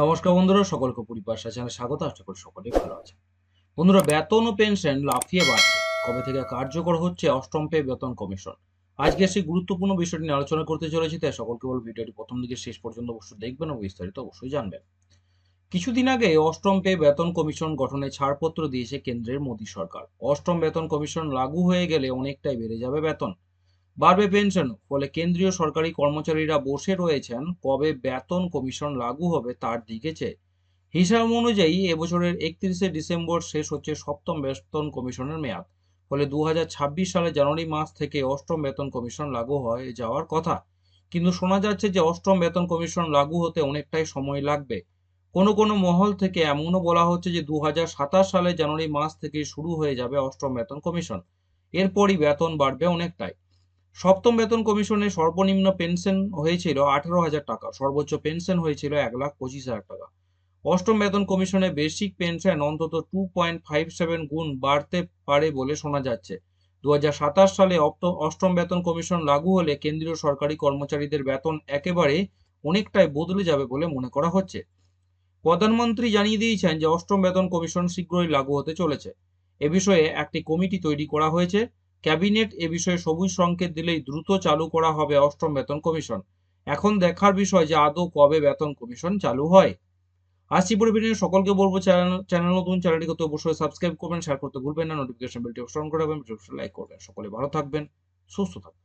নমস্কার বন্ধুরা, সকলকে পরিপাশা চ্যানেলে স্বাগত, আশা করি সকলেই ভালো আছেন। বন্ধুরা, বেতন ও পেনশন লাফিয়ে বাড়ছে। কবে থেকে কার্যকর হচ্ছে? অষ্টম পে বেতন কমিশন। আজকে সেই গুরুত্বপূর্ণ বিষয়টি নিয়ে আলোচনা করতে চলেছি, তাই সকলকে বল ভিডিওটি প্রথম দিকে শেষ পর্যন্ত অবশ্যই দেখবেন ও বিস্তারিত অবশ্যই জানবেন। কিছুদিন আগে অষ্টম পে বেতন কমিশন গঠনে ছাড়পত্র দিয়েছে কেন্দ্রের মোদী সরকার। অষ্টম বেতন কমিশন লাগু হয়ে গেলে অনেকটাই বেড়ে যাবে বেতন। বাড়বে পেনশন ফলে কেন্দ্রীয় সরকারি কর্মচারীরা বসে রয়েছেন কবে বেতন কমিশন লাগু হবে তার দিকে চেয়ে। হিসাব অনুযায়ী এবছরের একত্রিশে ডিসেম্বর শেষ হচ্ছে সপ্তম বেতন কমিশনের মেয়াদ, ফলে দুহাজার ছাব্বিশ সালে জানুয়ারি মাস থেকে অষ্টম বেতন কমিশন লাগু হয়ে যাওয়ার কথা। কিন্তু শোনা যাচ্ছে যে অষ্টম বেতন কমিশন লাগু হতে অনেকটাই সময় লাগবে। কোনো কোনো মহল থেকে এমনও বলা হচ্ছে যে দুহাজার সাতাশ সালে জানুয়ারি মাস থেকে শুরু হয়ে যাবে অষ্টম বেতন কমিশন। এরপরই বেতন বাড়বে অনেকটাই। সপ্তম বেতন কমিশনের সর্বনিম্ন পেনশন হয়েছিল আঠারো হাজার টাকা, সর্বোচ্চ পেনশন হয়েছিল এক লাখ পঁচিশ হাজার টাকা। অষ্টম বেতন কমিশনে বেসিক পেনশন অন্তত টু পয়েন্ট ফাইভ সেভেন গুণ বাড়তে পারে বলে শোনা যাচ্ছে। দু হাজার সাতাশ সালে অষ্টম বেতন কমিশন লাগু হলে কেন্দ্রীয় সরকারি কর্মচারীদের বেতন একেবারে অনেকটাই বদলে যাবে বলে মনে করা হচ্ছে। প্রধানমন্ত্রী জানিয়ে দিয়েছেন যে অষ্টম বেতন কমিশন শীঘ্রই লাগু হতে চলেছে। এ বিষয়ে একটি কমিটি তৈরি করা হয়েছে। ক্যাবিনেট এ বিষয়ে সবুজ সংকেত দিলেই দ্রুত চালু করা হবে অষ্টম বেতন কমিশন। এখন দেখার বিষয় যে আদৌ কবে বেতন কমিশন চালু হয়। আসছি পরিবেশনে সকলকে বলব চ্যানেল নতুন, চ্যানেলটিকে তো অবশ্যই সাবস্ক্রাইব করবেন, শেয়ার করতে ভুলবেন না নোটিফিকেশন বেলটি অপশন করে রাখবেন লাইক করবেন, সকলে ভালো থাকবেন, সুস্থ থাকবেন।